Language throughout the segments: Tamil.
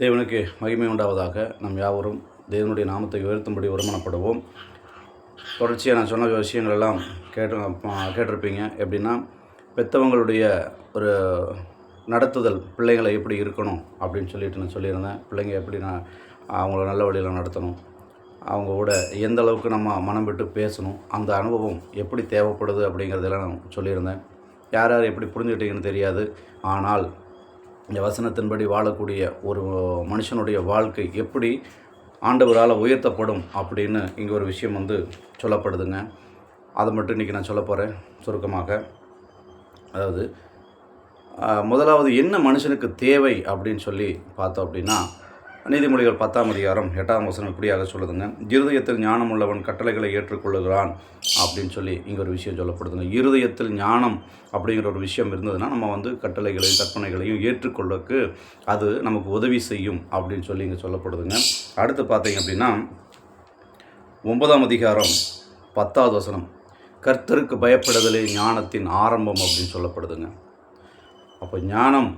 தேவனுக்கு மகிமை உண்டாவதாக நம் யாவரும் தேவனுடைய நாமத்தை உயர்த்தும்படி வருமானப்படுவோம் தொடர்ச்சியாக நான் சொன்ன விஷயங்கள் எல்லாம் கேட்டு கேட்டிருப்பீங்க. எப்படின்னா பெற்றவங்களுடைய ஒரு நடத்துதல் பிள்ளைங்களை எப்படி இருக்கணும் அப்படின்னு சொல்லிட்டு நான் சொல்லியிருந்தேன். பிள்ளைங்க எப்படி நான் அவங்கள நல்ல வழியில் நடத்தணும். அவங்க கூட எந்த அளவுக்கு நம்ம மனம் விட்டு பேசணும் அந்த அனுபவம் எப்படி தேவைப்படுது அப்படிங்கிறதெல்லாம் நான் சொல்லியிருந்தேன். யார் யார் எப்படி புரிஞ்சுக்கிட்டீங்கன்னு தெரியாது. ஆனால் இந்த வசனத்தின்படி வாழக்கூடிய ஒரு மனுஷனுடைய வாழ்க்கை எப்படி ஆண்டவரால் உயர்த்தப்படும் அப்படின்னு இங்கே ஒரு விஷயம் வந்து சொல்லப்படுதுங்க. அதை மட்டும் இன்றைக்கி நான் சொல்ல போகிறேன் சுருக்கமாக. அதாவது முதலாவது என்ன மனுஷனுக்கு தேவை அப்படின்னு சொல்லி பார்த்தோம் அப்படின்னா நீதிமொழிகள் பத்தாம் அதிகாரம் எட்டாம் வசனம் இப்படியாக சொல்லுதுங்க இருதயத்தில் ஞானம் உள்ளவன் கட்டளைகளை ஏற்றுக்கொள்ளுகிறான் அப்படின்னு சொல்லி இங்கே ஒரு விஷயம் சொல்லப்படுதுங்க. இருதயத்தில் ஞானம் அப்படிங்கிற ஒரு விஷயம் இருந்ததுன்னா நம்ம வந்து கட்டளைகளையும் கற்பனைகளையும் ஏற்றுக்கொள்ளக்கு அது நமக்கு உதவி செய்யும் அப்படின்னு சொல்லி இங்கே சொல்லப்படுதுங்க. அடுத்து பார்த்தீங்க அப்படின்னா ஒன்பதாம் அதிகாரம் பத்தாவது வசனம் கர்த்தருக்கு பயப்படுதலே ஞானத்தின் ஆரம்பம் அப்படின்னு சொல்லப்படுதுங்க. அப்போ ஞானம்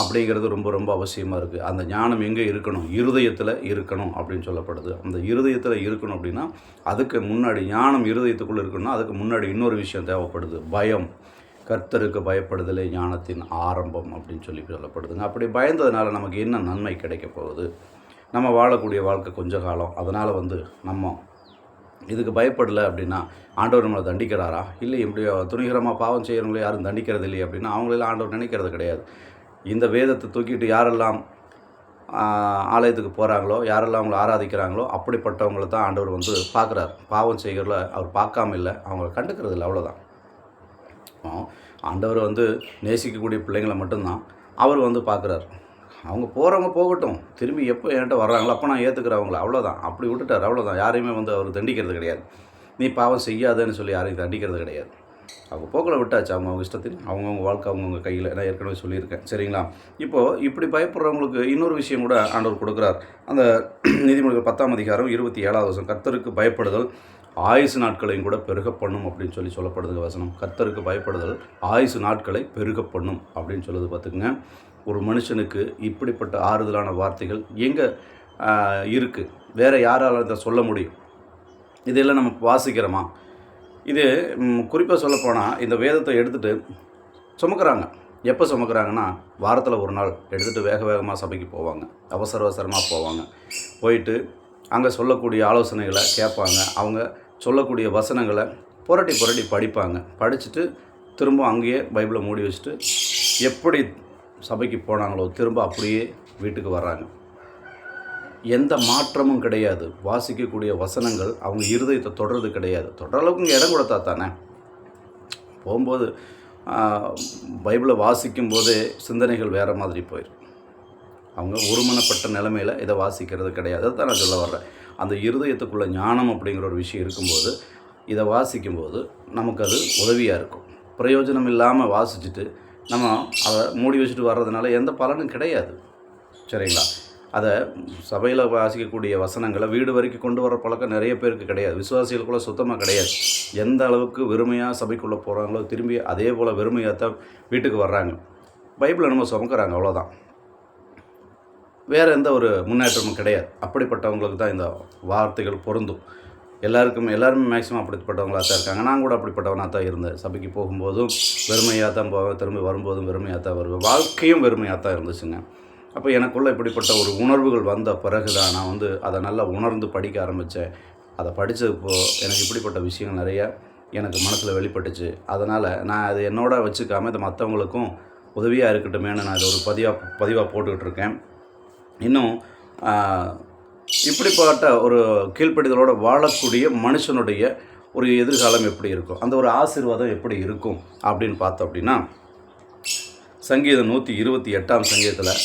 அப்படிங்கிறது ரொம்ப ரொம்ப அவசியமாக இருக்குது அந்த ஞானம் எங்கே இருக்கணும்? இருதயத்தில் இருக்கணும் அப்படின்னு சொல்லப்படுது. அந்த இருதயத்தில் இருக்கணும் அப்படின்னா அதுக்கு முன்னாடி ஞானம் இருதயத்துக்குள்ளே இருக்கணும்னா அதுக்கு முன்னாடி இன்னொரு விஷயம் தேவைப்படுது. பயம். கர்த்தருக்கு பயப்படுதலே ஞானத்தின் ஆரம்பம் அப்படின்னு சொல்லி சொல்லப்படுதுங்க. அப்படி பயந்ததுனால நமக்கு என்ன நன்மை கிடைக்க போகுது? நம்ம வாழக்கூடிய வாழ்க்கை கொஞ்ச காலம். அதனால் வந்து நம்ம இதுக்கு பயப்படலை அப்படின்னா ஆண்டவர் நம்மளை தண்டிக்கிறாரா? இல்லை இப்படி துணிகரமாக பாவம் செய்கிறவங்களே யாரும் தண்டிக்கிறது இல்லையே அப்படின்னா அவங்களெல்லாம் ஆண்டவர் நினைக்கிறது கிடையாது. இந்த வேதத்தை தூக்கிட்டு யாரெல்லாம் ஆலயத்துக்கு போகிறாங்களோ யாரெல்லாம் அவங்கள ஆராதிக்கிறாங்களோ அப்படிப்பட்டவங்களை தான் ஆண்டவர் வந்து பார்க்குறார். பாவம் செய்கிறல அவர் பார்க்காம இல்லை. அவங்கள கண்டுக்கிறது இல்லை. அவ்வளோதான் ஆண்டவர் வந்து நேசிக்கக்கூடிய பிள்ளைங்களை மட்டும்தான் அவர் வந்து பார்க்குறாரு. அவங்க போகிறவங்க போகட்டும். திரும்பி எப்போ என்கிட்ட வர்றாங்களோ அப்போ நான் ஏற்றுக்கிறவங்கள அவ்வளோதான் அப்படி விட்டுட்டார். அவ்வளோதான் யாரையுமே வந்து அவர் தண்டிக்கிறது கிடையாது. நீ பாவம் செய்யாதேன்னு சொல்லி யாரையும் தண்டிக்கிறது கிடையாது. அவங்க போக்கில் விட்டாச்சு. அவங்க அவங்க இஷ்டத்தில் அவங்கவுங்க வாழ்க்கை அவங்கவுங்க கையில் நான் ஏற்கனவே சொல்லியிருக்கேன். சரிங்களா? இப்போது இப்படி பயப்படுறவங்களுக்கு இன்னொரு விஷயம் கூட ஆண்டவர் கொடுக்குறார். அந்த நீதிமொழிகள் பத்தாம் அதிகாரம் இருபத்தி ஏழாவது வருஷம் கர்த்தருக்கு பயப்படுதல் ஆயுசு நாட்களையும் கூட பெருக பண்ணும் அப்படின்னு சொல்லி சொல்லப்படுது வசனம். கர்த்தருக்கு பயப்படுதல் ஆயுசு நாட்களை பெருக பண்ணும் அப்படின்னு சொல்லுது பார்த்துக்குங்க. ஒரு மனுஷனுக்கு இப்படிப்பட்ட ஆறுதலான வார்த்தைகள் எங்கே இருக்குது வேறு யாரால் இதை சொல்ல முடியும்? இதெல்லாம் நம்ம வாசிக்கிறோமா? இது குறிப்பாக சொல்லப்போனால் இந்த வேதத்தை எடுத்துகிட்டு சுமக்கிறாங்க. எப்போ சுமக்கிறாங்கன்னா வாரத்தில் ஒரு நாள் எடுத்துகிட்டு வேக வேகமாக சபைக்கு போவாங்க. அவசர அவசரமாக போவாங்க. போயிட்டு அங்கே சொல்லக்கூடிய ஆலோசனைகளை கேட்பாங்க. அவங்க சொல்லக்கூடிய வசனங்களை புரட்டி புரட்டி படிப்பாங்க. படிச்சுட்டு திரும்ப அங்கேயே பைபிளை மூடி வச்சுட்டு எப்படி சபைக்கு போனாங்களோ திரும்ப அப்படியே வீட்டுக்கு வர்றாங்க. எந்த மாற்றமும் கிடையாது. வாசிக்கக்கூடிய வசனங்கள் அவங்க இருதயத்தை தொடர்றது கிடையாது. தொடர அளவுக்கு இங்கே இடம் கொடுத்தா தானே? போகும்போது பைபிளை வாசிக்கும் போதே சிந்தனைகள் வேறு மாதிரி போயிடும் அவங்க ஒருமனப்பட்ட நிலைமையில் இதை வாசிக்கிறது கிடையாது. தான் நான் சொல்ல வர்றேன். அந்த இருதயத்துக்குள்ள ஞானம் அப்படிங்கிற ஒரு விஷயம் இருக்கும்போது இதை வாசிக்கும்போது நமக்கு அது உதவியாக இருக்கும். பிரயோஜனம் இல்லாமல் வாசிச்சுட்டு நம்ம அதை மூடி வச்சுட்டு வர்றதுனால எந்த பலனும் கிடையாது. சரிங்களா? அதை சபையில் வாசிக்கக்கூடிய வசனங்களை வீடு வரைக்கும் கொண்டு வர பழக்கம் நிறைய பேருக்கு கிடையாது. விசுவாசிகளுக்குள்ள சுத்தமாக கிடையாது. எந்த அளவுக்கு வெறுமையாக சபைக்குள்ளே போகிறாங்களோ திரும்பி அதே போல் வெறுமையாக தான் வீட்டுக்கு வர்றாங்க. பைபிளை நம்ம சுமக்கிறாங்க அவ்வளோதான் வேறு எந்த ஒரு முன்னேற்றமும் கிடையாது. அப்படிப்பட்டவங்களுக்கு தான் இந்த வார்த்தைகள் பொருந்தும். எல்லாருக்கும் எல்லாருமே மேக்ஸிமம் அப்படிப்பட்டவங்களாக தான் இருக்காங்க. நான் கூட அப்படிப்பட்டவனாக தான் இருந்தேன். சபைக்கு போகும்போதும் வெறுமையாக தான் போவேன். திரும்பி வரும்போதும் வெறுமையாக தான் வருவேன். வாழ்க்கையும் வெறுமையாக தான் இருந்துச்சுங்க. அப்போ எனக்குள்ள இப்படிப்பட்ட ஒரு உணர்வுகள் வந்த பிறகு தான் நான் வந்து அதை நல்லா உணர்ந்து படிக்க ஆரம்பித்தேன் அதை படித்தப்போ எனக்கு இப்படிப்பட்ட விஷயங்கள் நிறைய எனக்கு மனசில் வெளிப்பட்டுச்சு. அதனால் நான் அதை என்னோட வச்சுக்காமல் இதை மற்றவங்களுக்கும் உதவியாக இருக்கட்டுமேன்னு நான் இதை ஒரு பதிவாக பதிவாக போட்டுக்கிட்டு இருக்கேன். இன்னும் இப்படிப்பட்ட ஒரு கீழ்ப்படிதலோடு வாழக்கூடிய மனுஷனுடைய ஒரு எதிர்காலம் எப்படி இருக்கும்? அந்த ஒரு ஆசீர்வாதம் எப்படி இருக்கும்? அப்படின்னு பார்த்தோம் அப்படின்னா சங்கீதம் நூற்றி இருபத்தி எட்டாம் சங்கீதத்தில்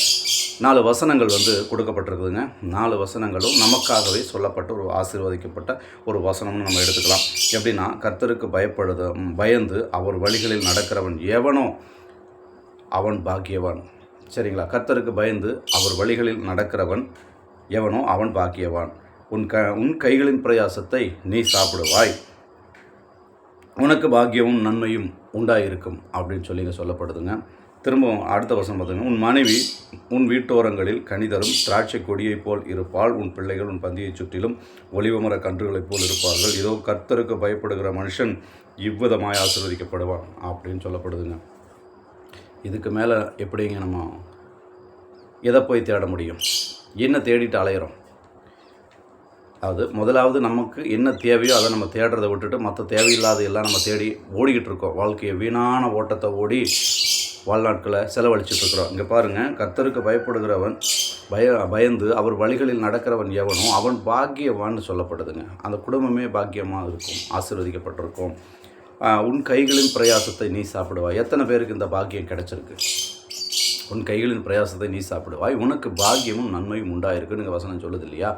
நாலு வசனங்கள் வந்து கொடுக்கப்பட்டிருக்குதுங்க. நாலு வசனங்களும் நமக்காகவே சொல்லப்பட்ட ஒரு ஆசீர்வதிக்கப்பட்ட ஒரு வசனம்னு நம்ம எடுத்துக்கலாம். எப்படின்னா கர்த்தருக்கு பயப்படுது பயந்து அவர் வழிகளில் நடக்கிறவன் எவனோ அவன் பாக்கியவான். சரிங்களா? கர்த்தருக்கு பயந்து அவர் வழிகளில் நடக்கிறவன் எவனோ அவன் பாக்கியவான். உன் க உன் கைகளின் பிரயாசத்தை நீ சாப்பிடுவாய். உனக்கு பாக்கியமும் நன்மையும் உண்டாயிருக்கும் அப்படின்னு சொல்லிங்க சொல்லப்படுதுங்க. திரும்பவும் அடுத்த வசனம் பார்த்தீங்கன்னா உன் மனைவி உன் வீட்டோரங்களில் கனிதரும் திராட்சை கொடியைப் போல் இருப்பாள். உன் பிள்ளைகள் உன் பந்தியைச் சுற்றிலும் ஒளிவமர கன்றுகளைப் போல் இருப்பார்கள். இதோ கர்த்தருக்கு பயப்படுகிற மனுஷன் இவ்விதமாய் ஆசீர்வதிக்கப்படுவான் அப்படின்னு சொல்லப்படுதுங்க. இதுக்கு மேலே எப்படிங்க நம்ம எதை போய் தேட முடியும்? என்ன தேடிட்டு அலையிறோம்? அது முதலாவது நமக்கு என்ன தேவையோ அதை நம்ம தேடுறதை விட்டுட்டு மற்ற தேவையில்லாத எல்லாம் நம்ம தேடி ஓடிக்கிட்டு இருக்கோம். வாழ்க்கையை வீணான ஓட்டத்தை ஓடி வாழ்நாட்களை செலவழிச்சிட்டு இருக்கிறோம் இங்கே பாருங்கள் கர்த்தருக்கு பயப்படுகிறவன் பய பயந்து அவர் வழிகளில் நடக்கிறவன் எவனோ அவன் பாக்கியவான்னு சொல்லப்படுதுங்க. அந்த குடும்பமே பாக்கியமாக இருக்கும் ஆசீர்வதிக்கப்பட்டிருக்கும். உன் கைகளின் பிரயாசத்தை நீ சாப்பிடுவாய். எத்தனை பேருக்கு இந்த பாக்கியம் கிடைச்சிருக்கு? உன் கைகளின் பிரயாசத்தை நீ சாப்பிடுவாய். உனக்கு பாக்கியமும் நன்மையும் உண்டாயிருக்குன்னு வசனம் சொல்லுது இல்லையா?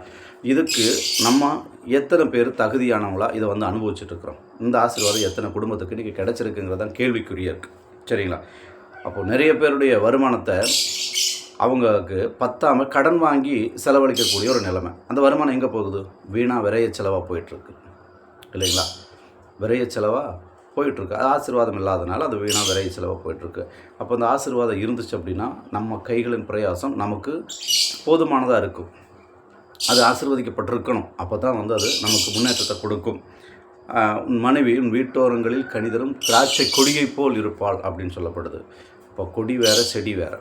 இதுக்கு நம்ம எத்தனை பேர் தகுதியானவங்களா இதை வந்து அனுபவிச்சுட்டு இருக்கிறோம் இந்த ஆசீர்வாதம் எத்தனை குடும்பத்துக்கு இன்றைக்கி கிடைச்சிருக்குங்கிறதான் கேள்விக்குரிய இருக்குது சரிங்களா? அப்போ நிறைய பேருடைய வருமானத்தை அவங்களுக்கு பத்தாமல் கடன் வாங்கி செலவழிக்கக்கூடிய ஒரு நிலைமை. அந்த வருமானம் எங்கே போகுது? வீணாக விரைய செலவாக போயிட்டுருக்கு. இல்லைங்களா? விரைய செலவாக போயிட்டுருக்கு. அது ஆசீர்வாதம் இல்லாதனால அது வீணாக விரைய செலவாக போயிட்டுருக்கு. அப்போ அந்த ஆசீர்வாதம் இருந்துச்சு அப்படின்னா நம்ம கைகளின் பிரயாசம் நமக்கு போதுமானதாக இருக்கும். அது ஆசிர்வதிக்கப்பட்டிருக்கணும். அப்போ தான் வந்து அது நமக்கு முன்னேற்றத்தை கொடுக்கும். உன் மனைவி உன் வீட்டோரங்களில் கணிதரும் திராட்சை கொடியைப் போல் இருப்பாள் அப்படின்னு சொல்லப்படுது. இப்போ கொடி வேறு செடி வேறு.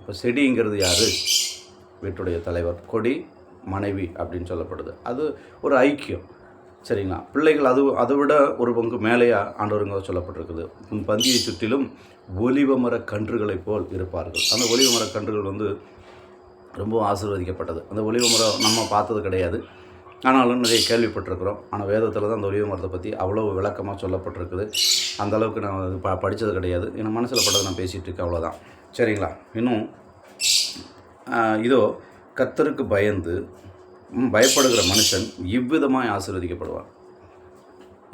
இப்போ செடிங்கிறது யார்? வீட்டுடைய தலைவர். கொடி மனைவி அப்படின்னு சொல்லப்படுது. அது ஒரு ஐக்கியம். சரிங்களா? பிள்ளைகள் அது அதை விட ஒரு பங்கு மேலேயா ஆண்டவருங்க சொல்லப்பட்டிருக்குது. உன் பந்தியை சுற்றிலும் ஒலிவ மர கன்றுகளைப் போல் இருப்பார்கள். அந்த ஒலிவ மர கன்றுகள் வந்து ரொம்ப ஆசிர்வதிக்கப்பட்டது. அந்த ஒலிவ மரம் நம்ம பார்த்தது கிடையாது. ஆனாலும் நிறைய கேள்விப்பட்டிருக்கிறோம். ஆனால் வேதத்தில் தான் அந்த ஒளிவு மரத்தை பற்றி அவ்வளோ விளக்கமாக சொல்லப்பட்டிருக்குது. அந்த அளவுக்கு நான் அது ப படித்தது கிடையாது. என் மனசில் பட்டதை நான் பேசிகிட்டு இருக்கேன் அவ்வளோதான் சரிங்களா? இன்னும் இதோ கத்தருக்கு பயந்து பயப்படுகிற மனுஷன் இவ்விதமாக ஆசீர்வதிக்கப்படுவான்.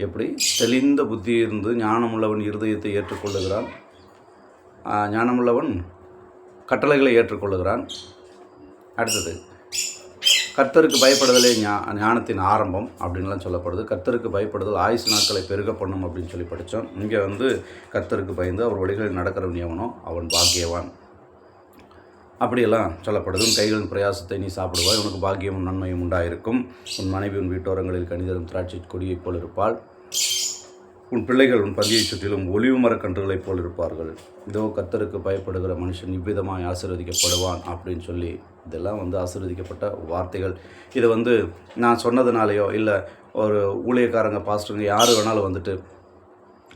எப்படி? தெளிந்த புத்தி இருந்து ஞானமுள்ளவன் இருதயத்தை ஏற்றுக்கொள்ளுகிறான். ஞானமுள்ளவன் கட்டளைகளை ஏற்றுக்கொள்ளுகிறான். அடுத்தது கர்த்தருக்கு பயப்படுதலே ஞா ஞானத்தின் ஆரம்பம் அப்படின்லாம் சொல்லப்படுது. கர்த்தருக்கு பயப்படுதல் ஆயுசு நாட்களை பெருக பண்ணும் அப்படின்னு சொல்லி படித்தோம். இங்கே வந்து கர்த்தருக்கு பயந்து அவர் வழிகளில் நடக்கிறவன் எவனோ அவன் பாக்கியவான். அப்படியெல்லாம் சொல்லப்படுது. உன் கைகளின் பிரயாசத்தை நீ சாப்பிடுவாய். உனக்கு பாக்கியமும் நன்மையும் உண்டாயிருக்கும். உன் மனைவி உன் வீட்டோரங்களில் கணிதரும் திராட்சை கொடியைப் போல் இருப்பாள். உன் பிள்ளைகள் உன் பந்தியை சுற்றிலும் ஒளிவு மரக்கன்றுகளைப் போல் இருப்பார்கள். இதோ கர்த்தருக்கு பயப்படுகிற மனுஷன் இவ்விதமாய் ஆசீர்வதிக்கப்படுவான் அப்படின்னு சொல்லி இதெல்லாம் வந்து ஆசீர்வதிக்கப்பட்ட வார்த்தைகள். இதை வந்து நான் சொன்னதுனாலையோ இல்லை ஒரு ஊழியக்காரங்க பாஸ்டருங்க யார் வேணாலும் வந்துட்டு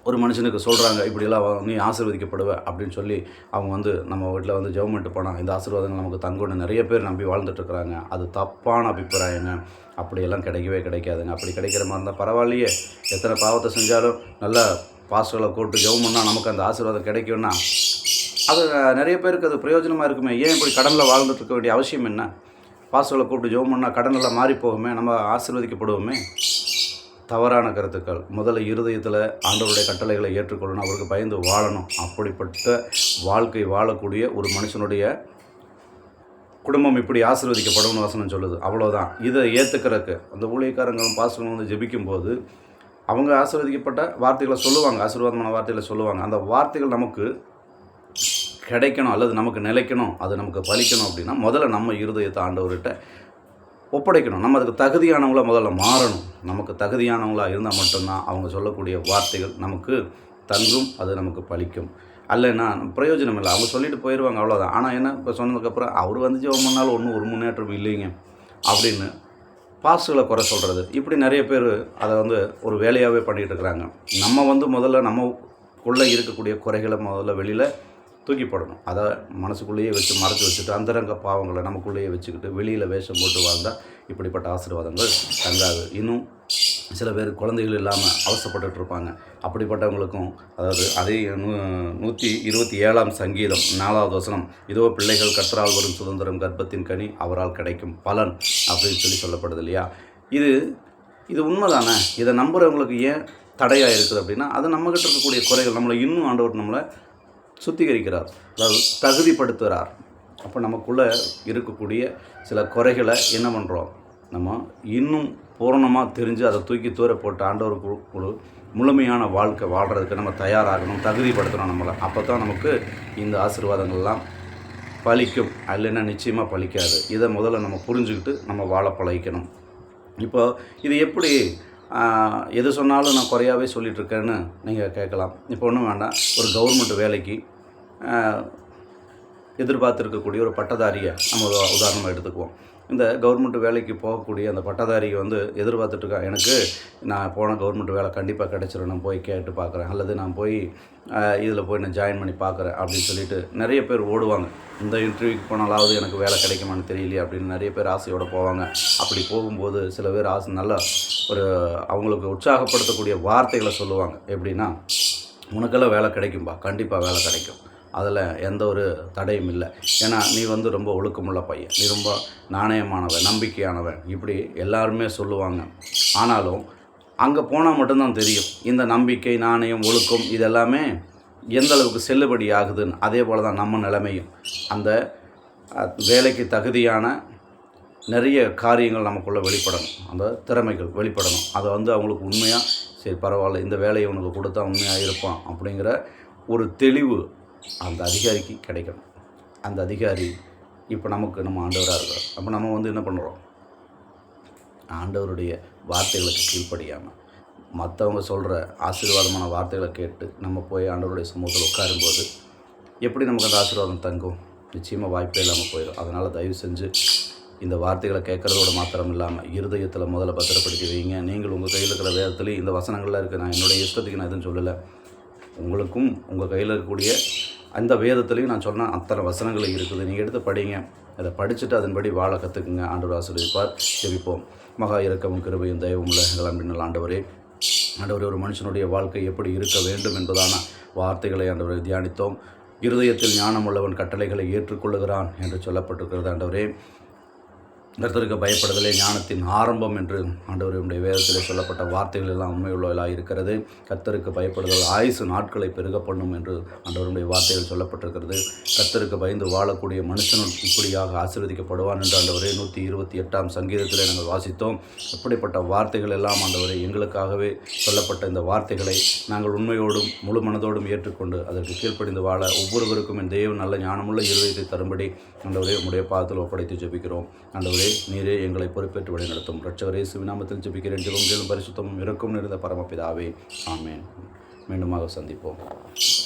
ஒரு மனுஷனுக்கு சொல்கிறாங்க இப்படிலாம் நீ ஆசீர்வதிக்கப்படுவ அப்படின்னு சொல்லி அவங்க வந்து நம்ம வீட்டில் வந்து ஜெவமெண்ட் போனால் இந்த ஆசீர்வாதங்கள் நமக்கு தங்கும்னு நிறைய பேர் நம்பி வாழ்ந்துட்டு இருக்கிறாங்க. அது தப்பான அபிப்பிராயங்க அப்படியெல்லாம் கிடைக்கவே கிடைக்காதுங்க. அப்படி கிடைக்கிற மாதிரி இருந்தால் பரவாயில்லையே. எத்தனை பாவத்தை செஞ்சாலும் நல்ல பாஸ்டர்களை கூப்பிட்டு ஜெபம் பண்ணால் நமக்கு அந்த ஆசீர்வாதம் கிடைக்கும்னா அது நிறைய பேருக்கு அது பிரயோஜனமாக இருக்குமே. ஏன் இப்படி கடனில் வாழ்ந்துட்டு இருக்க வேண்டிய அவசியம் என்ன? பாஸ்டர்களை கூப்பிட்டு ஜெபம் பண்ணால் கடனில் மாறி போகுமே நம்ம ஆசீர்வதிக்கப்படுவோமே. தவறான கருத்துக்கள். முதல்ல இருதயத்தில் ஆண்டவருடைய கட்டளைகளை ஏற்றுக்கொள்ளணும் அவருக்கு பயந்து வாழணும். அப்படிப்பட்ட வாழ்க்கை வாழக்கூடிய ஒரு மனுஷனுடைய குடும்பம் இப்படி ஆசீர்வதிக்கப்படும் வசனம் சொல்லுது. அவ்வளோதான் இதை ஏற்றுக்கிறதுக்கு அந்த ஊழியக்காரங்களும் பாஸ்டர்களும் வந்து ஜெபிக்கும் போது அவங்க ஆசீர்வதிக்கப்பட்ட வார்த்தைகளை சொல்லுவாங்க ஆசீர்வாதமான வார்த்தைகளை சொல்லுவாங்க. அந்த வார்த்தைகள் நமக்கு கிடைக்கணும் அல்லது நமக்கு நிலைக்கணும் அது நமக்கு பலிக்கணும் அப்படின்னா முதல்ல நம்ம இருதயத்தை ஆண்டவர்கிட்ட ஒப்படைக்கணும். நம்ம அதுக்கு தகுதியானவங்களா முதல்ல மாறணும். நமக்கு தகுதியானவங்களாக இருந்தால் மட்டும்தான் அவங்க சொல்லக்கூடிய வார்த்தைகள் நமக்கு தங்கும் அது நமக்கு பலிக்கும். அல்லைன்னா பிரயோஜனம் இல்லை அவங்க சொல்லிட்டு போயிடுவாங்க அவ்வளோதான் ஆனால் என்ன இப்போ சொன்னதுக்கப்புறம் அவர் வந்து ஜெபம் பண்ணாலும் ஒன்றும் ஒரு முன்னேற்றம் இல்லைங்க அப்படின்னு பாசுகளை குறை சொல்கிறது இப்படி நிறைய பேர் அதை வந்து ஒரு வேலையாகவே பண்ணிகிட்டு இருக்கிறாங்க. நம்ம வந்து முதல்ல நம்மக்குள்ளே இருக்கக்கூடிய குறைகளை முதல்ல வெளியில் தூக்கி போடணும். அதை மனசுக்குள்ளேயே வச்சு மறைச்சி வச்சுட்டு அந்தரங்க பாவங்களை நமக்குள்ளேயே வச்சுக்கிட்டு வெளியில் வேஷம் போட்டு வாழ்ந்தால் இப்படிப்பட்ட ஆசீர்வாதங்கள் தங்காது. இன்னும் சில பேர் குழந்தைகள் இல்லாமல் அவசப்பட்டு இருப்பாங்க அப்படிப்பட்டவங்களுக்கும் அதாவது அதே நூ நூற்றி இருபத்தி ஏழாம் சங்கீதம் நாலாவது வசனம் இதோ பிள்ளைகள் கற்றால் வரும் சுதந்திரம் கர்ப்பத்தின் கனி அவரால் கிடைக்கும் பலன் அப்படின்னு சொல்லி சொல்லப்படுது இல்லையா? இது இது உண்மைதானே? இதை நம்புகிறவங்களுக்கு ஏன் தடையாக இருக்குது அப்படின்னா அது நம்மகிட்ட இருக்கக்கூடிய குறைகள் நம்மளை இன்னும் ஆண்டவர் நம்மளை சுத்திகரிக்கிறார் அதாவது தகுதிப்படுத்துகிறார் அப்போ நமக்குள்ளே இருக்கக்கூடிய சில குறைகளை என்ன பண்ணுறோம் நம்ம இன்னும் பூரணமாக தெரிஞ்சு அதை தூக்கி தூர போட்டு ஆண்டவர் ஒரு முழுமையான வாழ்க்கை வாழ்கிறதுக்கு நம்ம தயாராகணும் தகுதிப்படுத்தணும் நம்மளை. அப்போ தான் நமக்கு இந்த ஆசீர்வாதங்கள்லாம் பலிக்கும். இல்லைன்னா நிச்சயமாக பலிக்காது. இதை முதல்ல நம்ம புரிஞ்சுக்கிட்டு நம்ம வாழ பழகிக்கணும். இப்போ இது எப்படி எது சொன்னாலும் நான் குறையாவே சொல்லிகிட்ருக்கேன்னு நீங்கள் கேட்கலாம். இப்போ ஒன்றும் வேண்டாம். ஒரு கவர்மெண்ட் வேலைக்கு எதிர்பார்த்துருக்கக்கூடிய ஒரு பட்டதாரியை நம்ம உதாரணமாக எடுத்துக்குவோம். இந்த கவர்மெண்ட் வேலைக்கு போகக்கூடிய அந்த பட்டதாரியை வந்து எதிர்பார்த்துட்ருக்கான் எனக்கு நான் போன கவர்மெண்ட் வேலை கண்டிப்பாக கிடச்சிரும் நான் போய் கேட்டு பார்க்குறேன். அல்லது நான் போய் இதில் போய் நான் ஜாயின் பண்ணி பார்க்குறேன் அப்படின்னு சொல்லிட்டு நிறைய பேர் ஓடுவாங்க. இந்த இன்டர்வியூக்கு போனாலாவது எனக்கு வேலை கிடைக்குமான்னு தெரியலையே அப்படின்னு நிறைய பேர் ஆசையோடு போவாங்க. அப்படி போகும்போது சில பேர் ஆசை நல்லா ஒரு அவங்களுக்கு உற்சாகப்படுத்தக்கூடிய வார்த்தைகளை சொல்லுவாங்க. எப்படின்னா உனக்கெல்லாம் வேலை கிடைக்கும்பா கண்டிப்பாக வேலை கிடைக்கும். அதில் எந்த ஒரு தடையும் இல்லை. ஏன்னா நீ வந்து ரொம்ப ஒழுக்கமுள்ள பையன். நீ ரொம்ப நாணயமானவன் நம்பிக்கையானவன். இப்படி எல்லாருமே சொல்லுவாங்க. ஆனாலும் அங்கே போனால் மட்டும்தான் தெரியும். இந்த நம்பிக்கை நாணயம் ஒழுக்கம் இதெல்லாமே எந்த அளவுக்கு செல்லுபடி ஆகுதுன்னு. அதே போல் தான் நம்ம நிலைமையும். அந்த வேலைக்கு தகுதியான நிறைய காரியங்கள் நமக்குள்ளே வெளிப்படணும். அந்த திறமைகள் வெளிப்படணும். அதை வந்து அவங்களுக்கு உண்மையாக சரி பரவாயில்ல இந்த வேலையை உனக்கு கொடுத்தா உண்மையாக இருப்பான் அப்படிங்கிற ஒரு தெளிவு அந்த அதிகாரிக்கு கிடைக்கணும். அந்த அதிகாரி இப்போ நமக்கு நம்ம ஆண்டவராக இருக்கிறோம் அப்போ நம்ம வந்து என்ன பண்ணுறோம்? ஆண்டவருடைய வார்த்தைகளுக்கு கீழ்ப்படியாமல் மற்றவங்க சொல்கிற ஆசீர்வாதமான வார்த்தைகளை கேட்டு நம்ம போய் ஆண்டவருடைய சமூகத்தில் உட்காரும்போது எப்படி நமக்கு அந்த ஆசீர்வாதம் தங்கும்? நிச்சயமாக வாய்ப்பே இல்லாமல் போயிடும். அதனால் தயவு செஞ்சு இந்த வார்த்தைகளை கேட்குறதோட மாத்திரம் இல்லாமல் இருதயத்தில் முதல்ல பத்திரப்படுத்தி வைங்க. நீங்கள் உங்கள் கையில் இருக்கிற வேதத்துலேயும் இந்த வசனங்கள்லாம் இருக்குது. நான் என்னுடைய இஷ்டத்துக்கு நான் எதுவும் சொல்லலை. உங்களுக்கும் உங்கள் கையில் இருக்கக்கூடிய அந்த வேதத்துலேயும் நான் சொன்ன அத்தனை வசனங்கள் இருக்குது. நீங்கள் எடுத்து படிங்க. அதை படிச்சுட்டு அதன்படி வாழ கற்றுக்குங்க ஆண்டவர் ஆசிரியப்பார் ஜெபிப்போம். மகா இரக்கமும் கிருபையும் தெய்வம் உள்ள எங்கள் ஆண்டவரே. ஆண்டவரே ஒரு மனுஷனுடைய வாழ்க்கை எப்படி இருக்க வேண்டும் என்பதான வார்த்தைகளை ஆண்டவரை தியானித்தோம். இருதயத்தில் ஞானமுள்ளவன் கட்டளைகளை ஏற்றுக்கொள்ளுகிறான் என்று சொல்லப்பட்டிருக்கிறது ஆண்டவரே. கர்த்தருக்கு பயப்படுதலே ஞானத்தின் ஆரம்பம் என்று ஆண்டவருடைய வேதத்தில் சொல்லப்பட்ட வார்த்தைகள் எல்லாம் உண்மையுள்ளவர்களாக இருக்கிறது. கர்த்தருக்கு பயப்படுதல் ஆயுசு நாட்களை பெருக பண்ணும் என்று ஆண்டவருடைய வார்த்தைகள் சொல்லப்பட்டிருக்கிறது. கர்த்தருக்கு பயந்து வாழக்கூடிய மனுஷனும் இப்படியாக ஆசீர்வதிக்கப்படுவான் என்று ஆண்டவரே நூற்றி இருபத்தி எட்டாம் சங்கீதத்தில் நாங்கள் வாசித்தோம். அப்படிப்பட்ட வார்த்தைகள் எல்லாம் ஆண்டவரை எங்களுக்காகவே சொல்லப்பட்ட இந்த வார்த்தைகளை நாங்கள் உண்மையோடும் முழு மனதோடும் ஏற்றுக்கொண்டு அதற்கு கீழ்ப்படிந்து வாழ ஒவ்வொருவருக்கும் என் தெய்வம் நல்ல ஞானமுள்ள இருதயத்தை தரும்படி ஆண்டவரே உடைய பாதத்தில் ஒப்படைத்து ஜெபிக்கிறோம். ஆண்டவரே நீரே எங்களை பொறுப்பேற்று வழி நடத்தும். ரட்சகரே சிவநாமத்தில் ஜெபிக்கிறேன். ஜெபங்களும் பரிசுத்தமும் இருக்கும் நிறைந்த பரமபிதாவே. ஆமேன். மீண்டுமாக சந்திப்போம்.